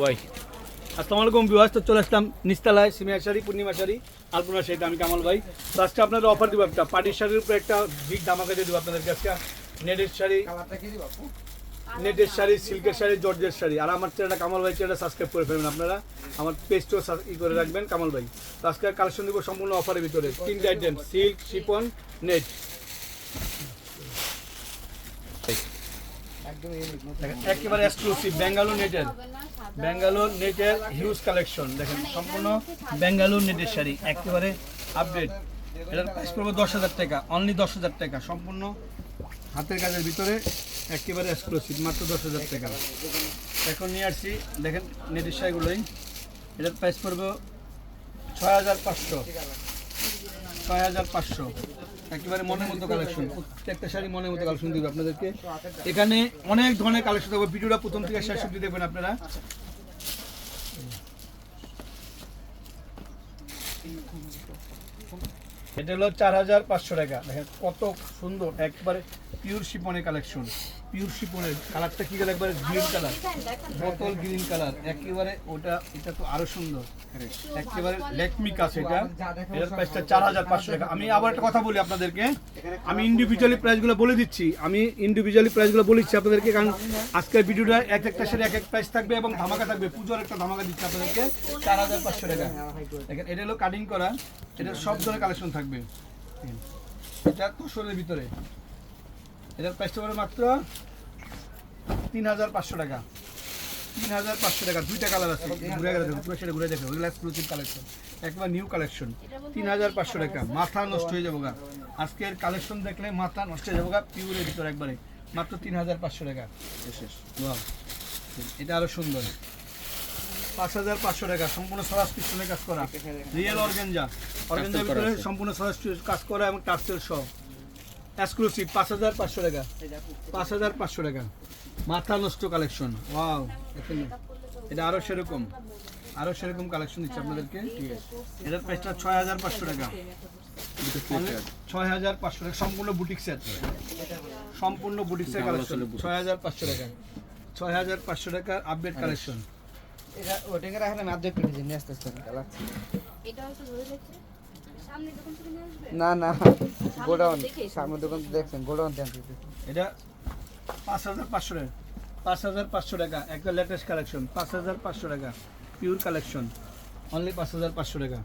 Y. আসসালামু আলাইকুম বিবাস তো চলে আসলাম নিস্তালায় সিমিয়া শাড়ি পূর্ণিমা শাড়ি আলপনা শাড়িতে আমি কামাল ভাই। তো আজকে আপনাদের অফার দিব একটা পাটির শাড়ির উপরে একটা বিগ ধামাকা দিয়ে দেবো আপনাদেরকে আজকে। নেটের শাড়ি নেটের শাড়ি সিল্কের শাড়ি জর্জের শাড়ি। আর আমার চ্যানেলটা কামাল ভাই চ্যানেলটা সাবস্ক্রাইব করে ফেলবেন আপনারা। আমার পেজটাও ই করে রাখবেন কামাল ভাই। তো আজকে কালেকশন দিব সম্পূর্ণ অফারের ভিতরে। তিনটে আইটেম সিল্ক শিপন নেট দেখেন, একেবারে এক্সক্লুসিভ ব্যাঙ্গালোর নেটের ব্যাঙ্গালোর নেটের হিউজ কালেকশন দেখেন, সম্পূর্ণ ব্যাঙ্গালোর নেটের শাড়ি, একেবারে আপডেট এটার প্রাইস পড়বে দশ হাজার টাকা অনলি দশ হাজার টাকা, সম্পূর্ণ হাতের কাজের ভিতরে একেবারে এক্সক্লুসিভ মাত্র দশ হাজার টাকা। এখন নিয়ে আসছি, দেখেন নেটের শাড়িগুলোই। এটার প্রাইস পড়বে ছয় হাজার পাঁচশো, ছয় হাজার পাঁচশো। একেবারে মনের মতো কালেকশন প্রত্যেকটা শাড়ি মনের মতো কালেকশন দিবে আপনাদেরকে। এখানে অনেক ধরনের কালেকশন দেবো। ভিডিওটা প্রথম থেকে শেষ অব্দি দেখবেন আপনারা। এটা হলো চার হাজার পাঁচশো টাকা। দেখেন কত সুন্দর। একবারে পিওর শিপনের কালেকশন পিওর শিপনের কালারটা কি কালার একবারে গ্রিন কালার বোতল গ্রিন কালার একেবারে ওটা এটা তো আরও সুন্দর। একেবারে লেকমিক আছে এটা। এটার প্রাইসটা চার হাজার পাঁচশো টাকা। আমি আবার একটা কথা বলি আপনাদেরকে। আমি ইন্ডিভিজুয়ালি প্রাইসগুলো বলে দিচ্ছি। আমি ইন্ডিভিজুয়ালি প্রাইসগুলো বলে দিচ্ছি আপনাদেরকে কারণ আজকের ভিডিওটা এক একটা সাথে এক এক প্রাইস থাকবে এবং ধামাকা থাকবে। পুজোর একটা ধামাকা দিচ্ছি আপনাদেরকে। চার হাজার পাঁচশো টাকা। দেখেন এটা হলো কাটিং করা। এটা সব ধরনের কালেকশন থাকবে। এটা তোষরের ভিতরে। এটার প্রাইসটা পড়বে মাত্র তিন হাজার পাঁচশো টাকা। তিন হাজার পাঁচশো টাকা দুইটা কালার আছে। ঘুরে গেলে দেখো পুরো সেটা ঘুরে দেখো। ওইগুলো এক্সক্লুসিভ কালেকশন একবার নিউ কালেকশন তিন হাজার পাঁচশো টাকা। মাথা নষ্ট হয়ে যাব গা। আজকের কালেকশন দেখলে মাথা নষ্ট হয়ে যাব গা পিউরের ভিতরে একবারে। মাত্র তিন হাজার পাঁচশো টাকা. এটা আরও সুন্দর। পাঁচ হাজার পাঁচশো টাকা। সম্পূর্ণ সরাস পিছনে কাজ করা। রিয়েল অর্গেঞ্জা অর্গেঞ্জার ভিতরে সম্পূর্ণ সরাস কাজ করা এবং টার্সেল সহ। এক্সক্লুসিভ পাঁচ হাজার পাঁচশো টাকা। পাঁচ হাজার পাঁচশো টাকা। মাথা নষ্ট কালেকশন ওয়াও এটা আরও সেরকম। আরও সেরকম কালেকশন দিচ্ছে আপনাদেরকে। এটার প্রাইসটা ছয় হাজার পাঁচশো টাকা। ছয় হাজার পাঁচশো টাকা। সম্পূর্ণ বুটিক সেট সম্পূর্ণ বুটিক সেট কালেকশন ছয় হাজার পাঁচশো টাকা। ছয় হাজার পাঁচশো টাকার আপডেট কালেকশন এটা ওটিং রাখলে আমি আর্ধেক পেটেছি নিয়ে আসতে আসতে লাগছে এটাও না না। গোডাউন। সামনে দোকান তো দেখছেন গোডাউন দেন এটা পাঁচ হাজার পাঁচশো টাকা। পাঁচ হাজার পাঁচশো টাকা। একটা লেটেস্ট কালেকশন পাঁচ হাজার পাঁচশো টাকা। পিওর কালেকশন অনলি পাঁচ হাজার পাঁচশো টাকা।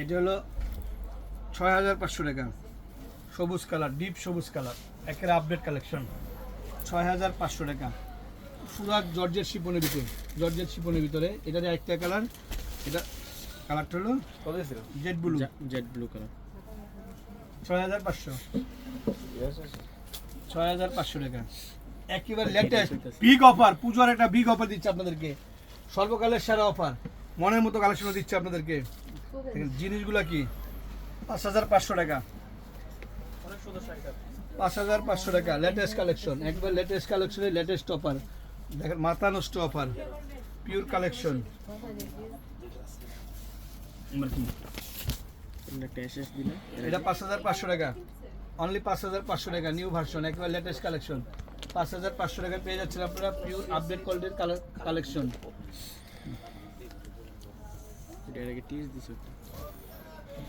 এটা হলো ছয় হাজার পাঁচশো টাকা। সবুজ কালার ডিপ সবুজ কালার। একের আপডেট কালেকশন ছয় হাজার পাঁচশো টাকা। সুরাত জর্জের শিপনের ভিতরে। জর্জের শিপনের ভিতরে। এটা একটা কালার এটা কালারটা হলো jade blue. Jade blue colour ছয় হাজার পাঁচশো। ছয় হাজার পাঁচশো টাকা। একেবারে লেটেস্ট বিগ অফার পুজোর একটা বিগ অফার দিচ্ছে আপনাদেরকে। সর্বকালের সেরা অফার মনের মতো কালেকশন দিচ্ছে আপনাদেরকে। জিনিসগুলো কি? পাঁচ হাজার পাঁচশো টাকা। পাঁচ হাজার পাঁচশো টাকা লেটেস্ট কালেকশন একবার লেটেস্ট কালেকশনের লেটেস্ট অফার দেখেন মাথা নষ্ট অফার পিওর কালেকশন এটা পাঁচ হাজার পাঁচশো টাকা। অনলি পাঁচ হাজার পাঁচশো টাকা নিউ ভার্সন একবার লেটেস্ট কালেকশন পাঁচ হাজার পাঁচশো টাকা পেয়ে যাচ্ছেন আপনারা পিওর আপডেট কোয়ালিটির কালেকশন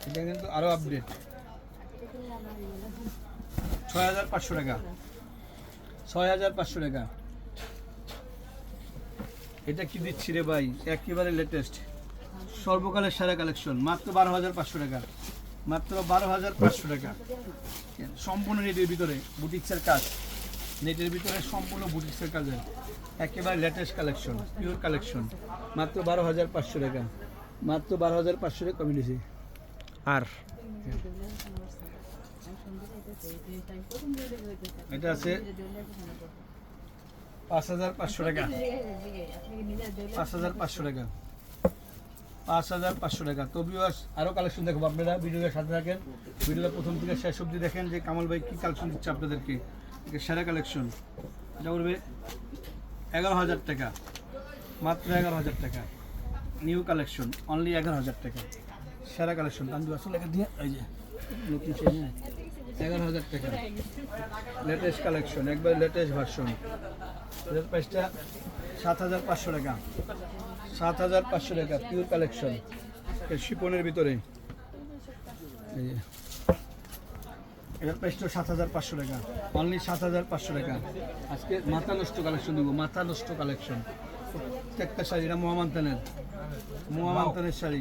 এটা কিন্তু আরও আপডেট ছয় হাজার পাঁচশো টাকা। ছয় হাজার পাঁচশো টাকা। এটা কি দিচ্ছি রে ভাই? একেবারে লেটেস্ট সর্বকালের সেরা কালেকশন। মাত্র বারো হাজার পাঁচশো টাকা। মাত্র বারো হাজার পাঁচশো টাকা। সম্পূর্ণ নেটের ভিতরে বুটিক্সের কাজ। নেটের ভিতরে সম্পূর্ণ বুটিক্সের কাজের। একেবারে লেটেস্ট কালেকশন পিওর কালেকশন। মাত্র বারো হাজার পাঁচশো টাকা। মাত্র বারো হাজার পাঁচশো টাকা কমে দিয়েছি। আর? এটা আছে পাঁচ হাজার পাঁচশো টাকা। পাঁচ হাজার পাঁচশো টাকা। পাঁচ হাজার পাঁচশো টাকা। তো ভিউয়ার্স আরও কালেকশন দেখব আপনারা। ভিডিওর সাথে থাকেন। ভিডিওটা প্রথম থেকে শেষ অবধি দেখেন যে কামাল ভাই কী কালেকশন দিচ্ছে আপনাদেরকে। সেরা কালেকশন এটা করবে এগারো হাজার টাকা। মাত্র এগারো হাজার টাকা। নিউ কালেকশন অনলি এগারো হাজার টাকা। সেরা কালেকশন আমি আসলে লেখা দিয়ে, এই যে, নতুন এগারো হাজার টাকা। লেটেস্ট কালেকশন একবার লেটেস্ট ভার্সন প্রাইসটা সাত হাজার পাঁচশো টাকা। সাত হাজার পাঁচশো টাকা পিওর কালেকশন শিপনের ভিতরে। এটার প্রাইস তো সাত হাজার পাঁচশো টাকা। অনলি সাত হাজার পাঁচশো টাকা। আজকে মাথা নষ্ট কালেকশন দিব, মাথা নষ্ট কালেকশন প্রত্যেকটা শাড়ি, এটা মহামান্তানের মহামান্তানের শাড়ি।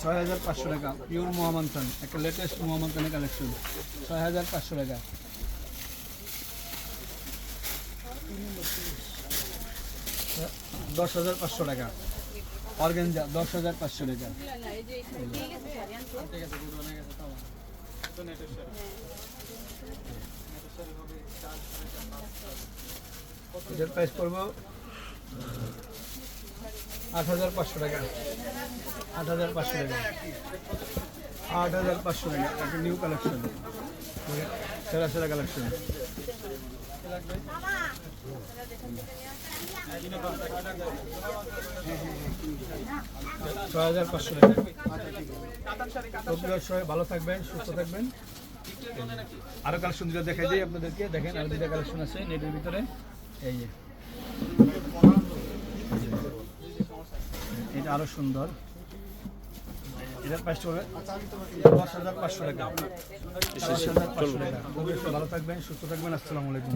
ছয় হাজার পাঁচশো টাকা পিওর মহামান্তান একটা লেটেস্ট মহামান্তানের কালেকশন ছয় হাজার পাঁচশো টাকা। দশ হাজার পাঁচশো টাকা। অর্গেনজা, দশ হাজার পাঁচশো টাকা। এটার প্রাইস পড়ব আট হাজার পাঁচশো টাকা। আট হাজার পাঁচশো টাকা। আট হাজার পাঁচশো টাকা। একটা নিউ কালেকশন সেরা সেরা কালেকশন ছয় হাজার পাঁচশো টাকা ভালো থাকবেন সুস্থ থাকবেন আরও কালেকশন দুটো দেখা যায় আপনাদেরকে। দেখেন, আরও দুটা কালেকশন আছে নেটের ভিতরে। এই যে। এটা আরও সুন্দর। এটার প্রাইস হবে দশ হাজার পাঁচশো টাকা। দশ হাজার পাঁচশো টাকা। ভালো থাকবেন সুস্থ থাকবেন আসসালামু আলাইকুম।